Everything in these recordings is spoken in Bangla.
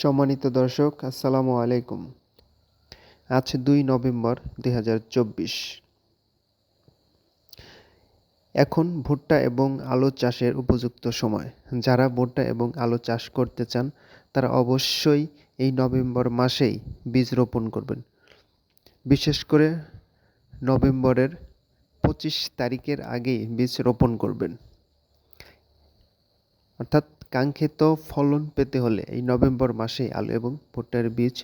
সম্মানিত দর্শক, আসসালামু আলাইকুম। আজ দুই নভেম্বর দু হাজার চব্বিশ। এখন ভুট্টা এবং আলু চাষের উপযুক্ত সময়। যারা ভুট্টা এবং আলু চাষ করতে চান, তারা অবশ্যই এই নভেম্বর মাসেই বীজ রোপণ করবেন। বিশেষ করে নভেম্বরের পঁচিশ তারিখের আগেই বীজ রোপণ করবেন। অর্থাৎ কাঙ্ক্ষিত ফলন পেতে হলে এই নভেম্বর মাসে আলু এবং ভুট্টার বীজ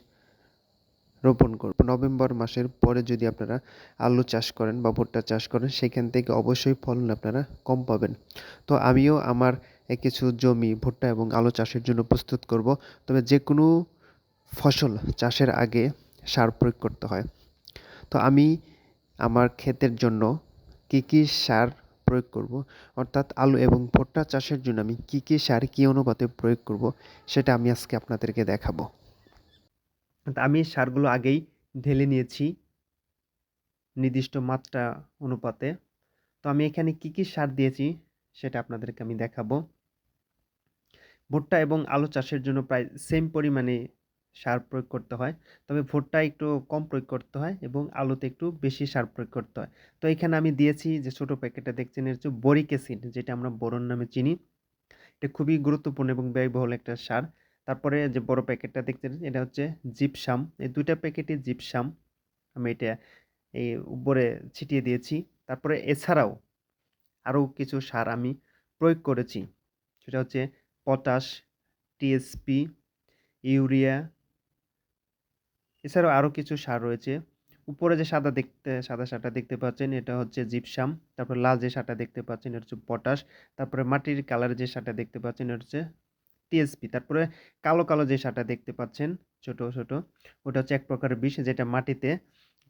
রোপণ করব নভেম্বর মাসের পরে যদি আপনারা আলু চাষ করেন বা ভুট্টা চাষ করেন, সেখান থেকে অবশ্যই ফলন আপনারা কম পাবেন। তো আমিও আমার কিছু জমি, ভুট্টা এবং আলু চাষের জন্য প্রস্তুত করব। তবে যে কোনো ফসল চাষের আগে সার প্রয়োগ করতে হয়। তো আমি আমার ক্ষেতের জন্য কী কী সার প্রয়োগ করব? অর্থাৎ আলু এবং ভুট্টা চাষের জন্য আমি কী কী সার, কী অনুপাতে প্রয়োগ করব? সেটা আমি আজকে আপনাদেরকে দেখাবো। আমি সারগুলো আগেই ঢেলে নিয়েছি নির্দিষ্ট মাত্রা অনুপাতে। তো আমি এখানে কি কি সার দিয়েছি সেটা আপনাদেরকে আমি দেখাবো। ভুট্টা এবং আলু চাষের জন্য প্রায় সেম পরিমাণে সার প্রয়োগ করতে হয়। তবে ভুট্টা একটু কম প্রয়োগ করতে হয় এবং আলুতে একটু বেশি সার প্রয়োগ করতে হয়। তো এখানে আমি দিয়েছি যে ছোটো প্যাকেটটা দেখছেন এর হচ্ছে বরিক অ্যাসিড, যেটা আমরা বোরন নামে চিনি। এটা খুবই গুরুত্বপূর্ণ এবং ব্যয়বহুল একটা সার। তারপরে যে বড় প্যাকেটটা দেখছেন, এটা হচ্ছে জিপসাম। এই দুইটা প্যাকেটই জিপসাম। আমি এটা এই উপরে ছিটিয়ে দিয়েছি। তারপরে এছাড়াও আরও কিছু সার আমি প্রয়োগ করেছি। সেটা হচ্ছে পটাশ, টিএসপি, ইউরিয়া এছাড়াও আরও কিছু সার রয়েছে। উপরে যে সাদা দেখতে, সাদা সারটা দেখতে পাচ্ছেন, এটা হচ্ছে জিপসাম। তারপর লাল যে সারটা দেখতে পাচ্ছেন, এটা হচ্ছে পটাশ। তারপরে মাটির কালার যে সারটা দেখতে পাচ্ছেন, এটা হচ্ছে টিএসপি। তারপরে কালো কালো যে সারটা দেখতে পাচ্ছেন, ছোট ছোট, ওটা হচ্ছে এক প্রকারের বিষ, যেটা মাটিতে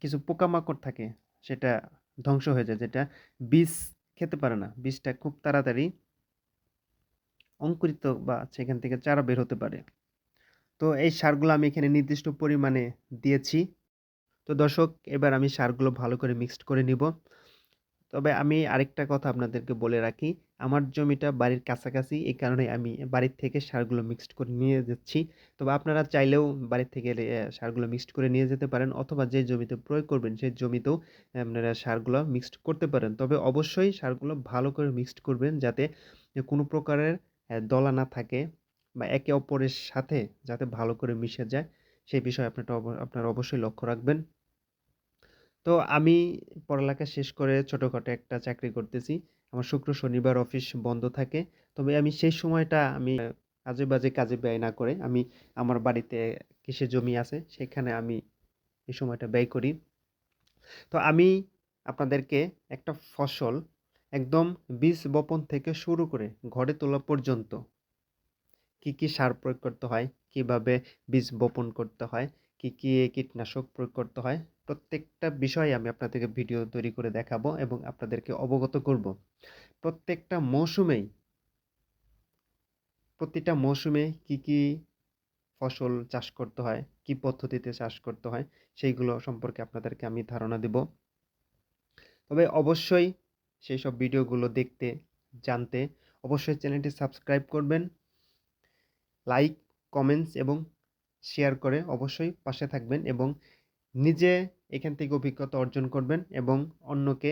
কিছু পোকামাকড় থাকে, সেটা ধ্বংস হয়ে যায়, যেটা বীজ খেতে পারে না। বীজটা খুব তাড়াতাড়ি অঙ্কুরিত বা সেখান থেকে চারা বের হতে পারে। তো এই সারগুলো আমি এখানে নির্দিষ্ট পরিমাণে দিয়েছি। তো দর্শক, এবার আমি সারগুলো ভালো করে মিক্সড করে নিব। তবে আমি আরেকটা কথা আপনাদেরকে বলে রাখি, আমার জমিটা বাড়ির কাছাকাছি, এই কারণে আমি বাড়ির থেকে সারগুলো মিক্সড করে নিয়ে যাচ্ছি। তবে আপনারা চাইলেও বাড়ির থেকে সারগুলো মিক্সড করে নিয়ে যেতে পারেন, অথবা যে জমিতে প্রয়োগ করবেন, সেই জমিতেও আপনারা সারগুলো মিক্সড করতে পারেন। তবে অবশ্যই সারগুলো ভালো করে মিক্সড করবেন, যাতে কোনো প্রকারের দলা না থাকে। বা একে অপরের সাথে যাতে ভালো করে মিশে যায় সেই বিষয়ে আপনারা আপনারা অবশ্যই লক্ষ্য রাখবেন। তো আমি পড়ালেখা শেষ করে ছোটোখাটো একটা চাকরি করতেছি। আমার শুক্র শনিবার অফিস বন্ধ থাকে। তবে আমি সেই সময়টা আমি আজে বাজে কাজে ব্যয় না করে আমি আমার বাড়িতে কৃষি জমি আছে, সেখানে আমি এই সময়টা ব্যয় করি। তো আমি আপনাদেরকে একটা ফসল একদম বীজ বপন থেকে শুরু করে ঘরে তোলা পর্যন্ত কি কি সার প্রয়োগ করতে হয়? কীভাবে বীজ বপন করতে হয়? কি কি কীটনাশক প্রয়োগ করতে হয়? প্রত্যেকটা বিষয়ে আমি আপনাদেরকে ভিডিও তৈরি করে দেখাবো এবং আপনাদেরকে অবগত করব। প্রত্যেকটা মৌসুমেই, প্রতিটা মৌসুমে কি কি ফসল চাষ করতে হয়? কি পদ্ধতিতে চাষ করতে হয়? সেইগুলো সম্পর্কে আপনাদেরকে আমি ধারণা দেব। তবে অবশ্যই সেই সব ভিডিওগুলো দেখতে, জানতে অবশ্যই চ্যানেলটি সাবস্ক্রাইব করবেন। লাইক কমেন্টস এবং শেয়ার করে অবশ্যই পাশে থাকবেন এবং নিজে এখান থেকে অভিজ্ঞতা অর্জন করবেন এবং অন্যকে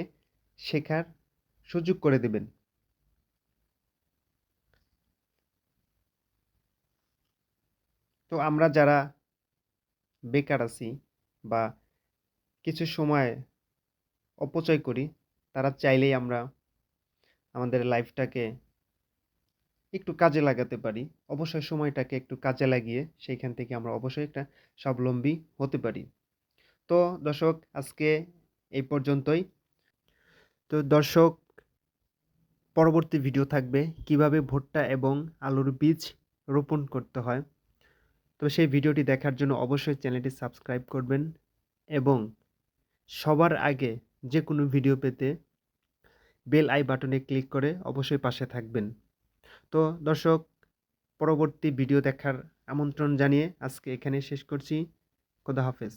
শেখার সুযোগ করে দেবেন। তো আমরা যারা বেকার আছি বা কিছু সময় অপচয় করি, তারা চাইলেই আমরা আমাদের লাইফটাকে একটু কাজে লাগাতে পারি। অবশ্যই সময়টাকে একটু কাজে লাগিয়ে সেইখান থেকে আমরা অবশ্যই একটা স্বাবলম্বী হতে পারি। তো দর্শক, আজকে এই পর্যন্তই। তো দর্শক, পরবর্তী ভিডিও থাকবে কীভাবে ভুট্টা এবং আলুর বীজ রোপণ করতে হয়। তো সেই ভিডিওটি দেখার জন্য অবশ্যই চ্যানেলটি সাবস্ক্রাইব করবেন এবং সবার আগে যে কোনো ভিডিও পেতে বেল আই বাটনে ক্লিক করে অবশ্যই পাশে থাকবেন। তো দর্শক পরবর্তী ভিডিও দেখার আমন্ত্রণ জানিয়ে আজকে এখানে শেষ করছি। খোদা হাফেজ।